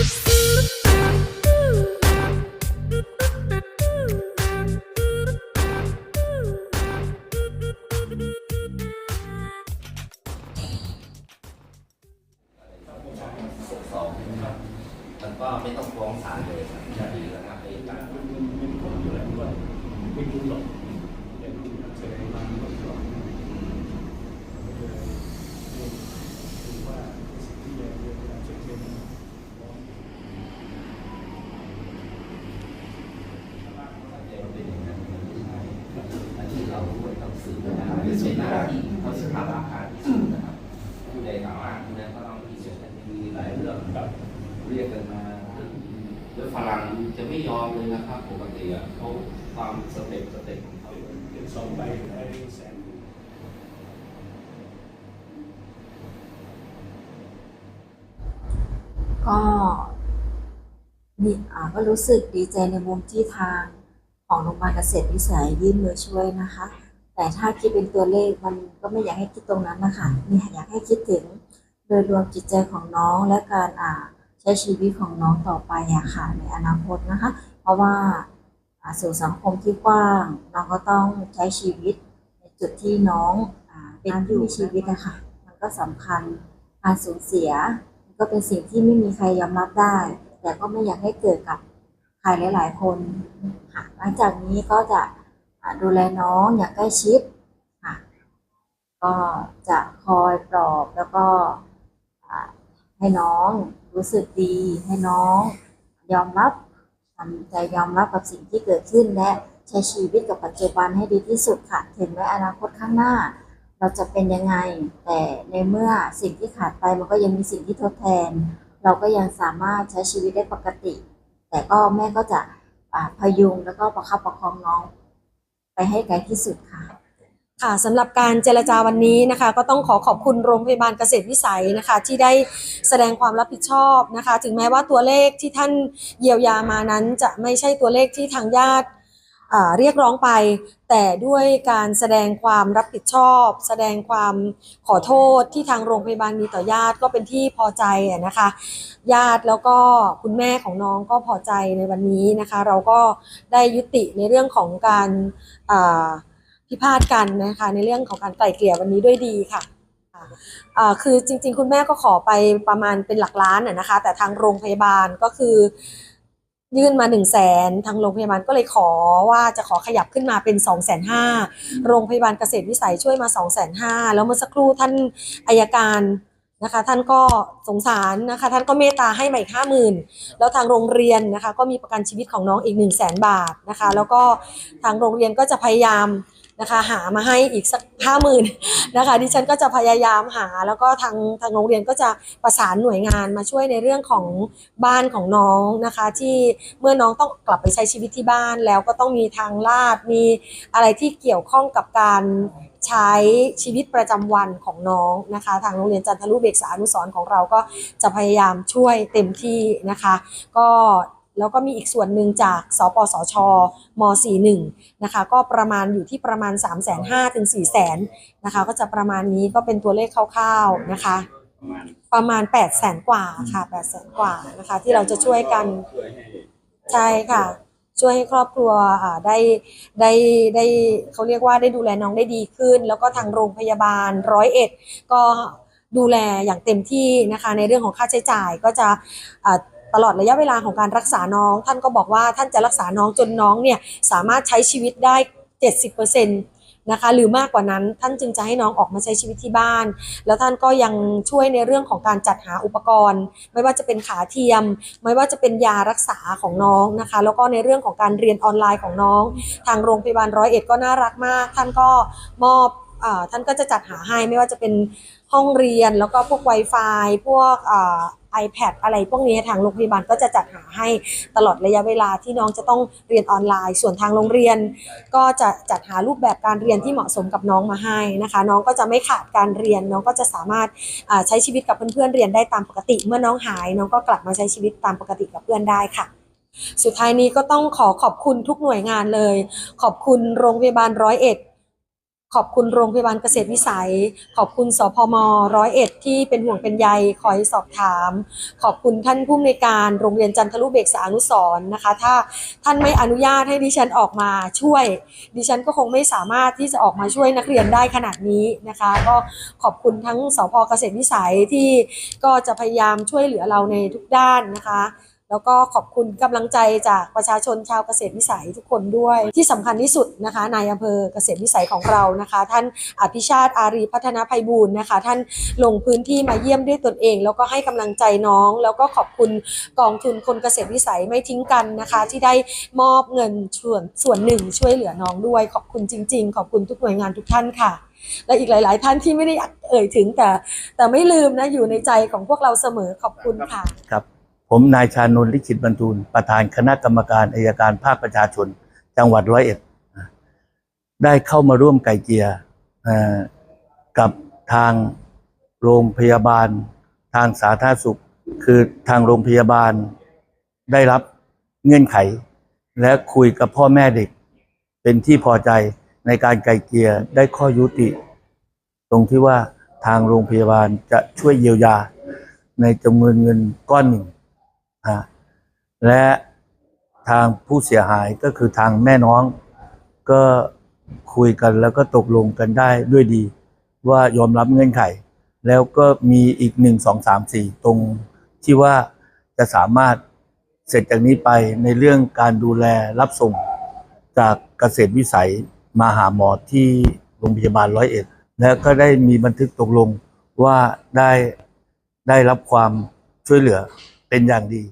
หกสองมันก็ไม่ต้องฟ้องศาลเลยครับจะดีแล้วครับในการ มันมันมันก็อยู่แล้วว่าไม่รู้หรอกแต่รู้แสดงมาหมดหรอกดูว่าสิ่งที่แย่เวลาเช็คเช็ค เดี๋ยวเป็นอย่างนั้นมันไม่ใช่อันที่เรา ด้วยต้องสืบนะครับเป็นหน้าที่เขาจะทำราคาที่สุดนะครับผู้ใดกล่าวอ้างผู้นั้นก็ต้องพิจารณามีหลายเรื่องกับเรียกกันมาแล้วฝรั่งจะไม่ยอมเลยนะครับปกติอะเขาความสเต็ปสเต็ปของเขาเป็นสองใบได้แสนก็นี่อ่าก็รู้สึกดีใจในมุมที่ทางของโรงพยาบาลเกษตรวิสัยยื่นมือช่วยนะคะ แต่ถ้าคิดเป็นตัวเลขมันก็ไม่อยากให้คิดตรงนั้นนะคะนี่อยากให้คิดถึงโดยรวมจิตใจของน้องและการอ่าใช้ชีวิตของน้องต่อไปอะค่ะในอนาคตนะคะ เพราะว่าสู่สังคมที่กว้างน้องก็ต้องใช้ชีวิตในจุดที่น้องอเป็นอยู่ชีวิตอะค่ะมันก็สำคัญการสูญเสียก็เป็นสิ่งที่ไม่มีใครยอมรับได้ แต่ก็ไม่อยากให้เกิดกับใครหลาย ๆ คนค่ะหลังจากนี้ก็จะ ดูแลน้องอย่างใกล้ชิดค่ะก็จะคอยปลอบแล้วก็ให้น้องรู้สึกดีให้น้องยอมรับทำใจยอมรับกับสิ่งที่เกิดขึ้นและใช้ชีวิตกับปัจจุบันให้ดีที่สุดค่ะถึงแม้อนาคตข้างหน้า เราจะเป็นยังไง แต่ในเมื่อสิ่งที่ขาดไปมันก็ยังมีสิ่งที่ทดแทน เราก็ยังสามารถใช้ชีวิตได้ปกติ แต่ก็แม่ก็จะพยุงแล้วก็ประคับประคองน้อง ให้ไกลที่สุดค่ะ ค่ะสำหรับการเจรจาวันนี้นะคะ ก็ต้องขอขอบคุณโรงพยาบาลเกษตรวิสัยนะคะ ที่ได้แสดงความรับผิดชอบนะคะ ถึงแม้ว่าตัวเลขที่ท่านเยียวยามานั้น จะไม่ใช่ตัวเลขที่ทางญาติ เรียกร้องไป แต่ด้วยการแสดงความรับผิดชอบ แสดงความขอโทษที่ทางโรงพยาบาลมีต่อญาติก็เป็นที่พอใจนะคะ ญาติแล้วก็คุณแม่ของน้องก็พอใจในวันนี้นะคะ เราก็ได้ยุติในเรื่องของการพิพาทกันนะคะในเรื่องของการไกล่เกลี่ยวันนี้ด้วยดีค่ะคือจริงๆ คุณแม่ก็ขอไปประมาณเป็นหลักล้านนะคะ แต่ทางโรงพยาบาลก็คือ ยื่นมา1นึ่งแสนทางโรงพยาบาลก็เลยขอว่าจะขอขยับขึ้นมาเป็น2องแสนห้าโรงพยาบาลเกษตรวิสัยช่วยมา2องแสนห้าแล้วเมื่อสักครู่ท่านอายการนะคะ ท่านก็สงสารนะคะ ท่านก็เมตตาให้ใหม่ห้าหมื่นแล้วทางโรงเรียนนะคะ ก็มีประกันชีวิตของน้องอีก1นึ่งแสนบาทนะคะ แล้วก็ทางโรงเรียนก็จะพยายาม นะคะ หามาให้อีกสักห้าหมื่นนะคะดิฉันก็จะพยายามหาแล้วก็ทางทางโรงเรียนก็จะประสานหน่วยงานมาช่วยในเรื่องของบ้านของน้องนะคะ ที่เมื่อน้องต้องกลับไปใช้ชีวิตที่บ้านแล้วก็ต้องมีทางลาดมีอะไรที่เกี่ยวข้องกับการใช้ชีวิตประจำวันของน้องนะคะ ทางโรงเรียนจันทรุเบกษาอนุสรณ์ของเราก็จะพยายามช่วยเต็มที่นะคะ ก็ แล้วก็มีอีกส่วนหนึ่งจากสปสชม 41 นะคะ ก็ประมาณอยู่ที่ประมาณ 3 5 0 0 0ถึง4 0 0 0 0นะคะ ก็จะประมาณนี้ก็เป็นตัวเลขคร่าวๆนะคะ ประมาณประมาณ8 0 0แสนกว่าค่ะ 8 0 0แสนกว่านะคะ ที่เราจะช่วยกันใช่ค่ะ ช่วยให้ครอบครัวได้ได้ได้เขาเรียกว่าได้ดูแลน้องได้ดีขึ้น แล้วก็ทางโรงพยาบาลร้อยเอ็ดก็ดูแลอย่างเต็มที่นะคะ ในเรื่องของค่าใช้จ่ายก็จะ ตลอดระยะเวลาของการรักษาน้อง ท่านก็บอกว่าท่านจะรักษาน้องจนน้องเนี่ยสามารถใช้ชีวิตได้ 70%นะคะหรือมากกว่านั้นท่านจึงจะให้น้องออกมาใช้ชีวิตที่บ้าน แล้วท่านก็ยังช่วยในเรื่องของการจัดหาอุปกรณ์ ไม่ว่าจะเป็นขาเทียม ไม่ว่าจะเป็นยารักษาของน้องนะคะ แล้วก็ในเรื่องของการเรียนออนไลน์ของน้อง ทางโรงพยาบาลร้อยเอ็ดก็น่ารักมาก ท่านก็มอบอท่านก็จะจัดหาให้ไม่ว่าจะเป็น ห้องเรียนแล้วก็พวก Wi-Fi พวกไอ่า iPad อะไรพวกนี้ทางโรงพยาบาลก็จะจัดหาให้ตลอดระยะเวลาที่น้องจะต้องเรียนออนไลน์ ส่วนทางโรงเรียน ก็จะจัดหารูปแบบการเรียนที่เหมาะสมกับน้องมาให้นะคะ น้องก็จะไม่ขาดการเรียน น้องก็จะสามารถใช้ชีวิตกับเพื่อนๆเรียนได้ตามปกติ เมื่อน้องหายน้องก็กลับมาใช้ชีวิตตามปกติกับเพื่อนได้ค่ะสุดท้ายนี้ก็ต้องขอขอบคุณทุกหน่วยงานเลย ขอบคุณโรงพยาบาลร้อยเอ็ด ขอบคุณโรงพยาบาลเกษตรวิสัย ขอบคุณสพมร้อยเอ็ดที่เป็นห่วงเป็นใยคอยสอบถาม ขอบคุณท่านผู้อำนวยการโรงเรียนจันทรุเบกษาอนุสร์นะคะ ถ้าท่านไม่อนุญาตให้ดิฉันออกมาช่วย ดิฉันก็คงไม่สามารถที่จะออกมาช่วยนักเรียนได้ขนาดนี้นะคะ ก็ขอบคุณทั้งสพเกษตรวิสัยที่ก็จะพยายามช่วยเหลือเราในทุกด้านนะคะ แล้วก็ขอบคุณกำลังใจจากประชาชนชาวเกษตรวิสัยทุกคนด้วย ที่สำคัญที่สุดนะคะนายอำเภอเกษตรวิสัยของเรานะคะ ท่านอภิชาติอารีพัฒนาภัยบูลย์นะคะ ท่านลงพื้นที่มาเยี่ยมด้วยตนเอง แล้วก็ให้กำลังใจน้อง แล้วก็ขอบคุณกองทุนคนเกษตรวิสัยไม่ทิ้งกันนะคะ ที่ได้มอบเงินส่วนส่วนหนึ่งช่วยเหลือน้องด้วย ขอบคุณจริง ๆ ขอบคุณทุกหน่วยงานทุกท่านค่ะและอีกหลาย ๆ ท่านที่ไม่ได้อยากเอ่ยถึงแต่ แต่ไม่ลืมนะอยู่ในใจของพวกเราเสมอขอบคุณค่ะครับ ผมนายชานนท์ลิขิตบรรทูลประธานคณะกรรมการอายการภาคประชาชน จังหวัดร้อยเอ็ด ได้เข้ามาร่วมไก่เกลียเอ่อกับทางโรงพยาบาล ทางสาธารณสุข คือทางโรงพยาบาลได้รับเงื่อนไข และคุยกับพ่อแม่เด็ก เป็นที่พอใจในการไก่เกลียได้ข้อยุติ ตรงที่ว่าทางโรงพยาบาลจะช่วยเยียวยาในจำนวนเงินก้อนหนึ่ง และทางผู้เสียหายก็คือทางแม่น้องก็คุยกันแล้วก็ตกลงกันได้ด้วยดี ว่ายอมรับเงื่อนไข แล้วก็มีอีกหนึ่งสองสามสี่ตรงที่ว่าจะสามารถเสร็จจากนี้ไปในเรื่องการดูแลรับส่งจากเกษตรวิสัยมาหาหมอที่โรงพยาบาลร้อยเอ็ด แล้วก็ได้มีบันทึกตกลงว่าได้ได้รับความช่วยเหลือ เป็นอย่างดี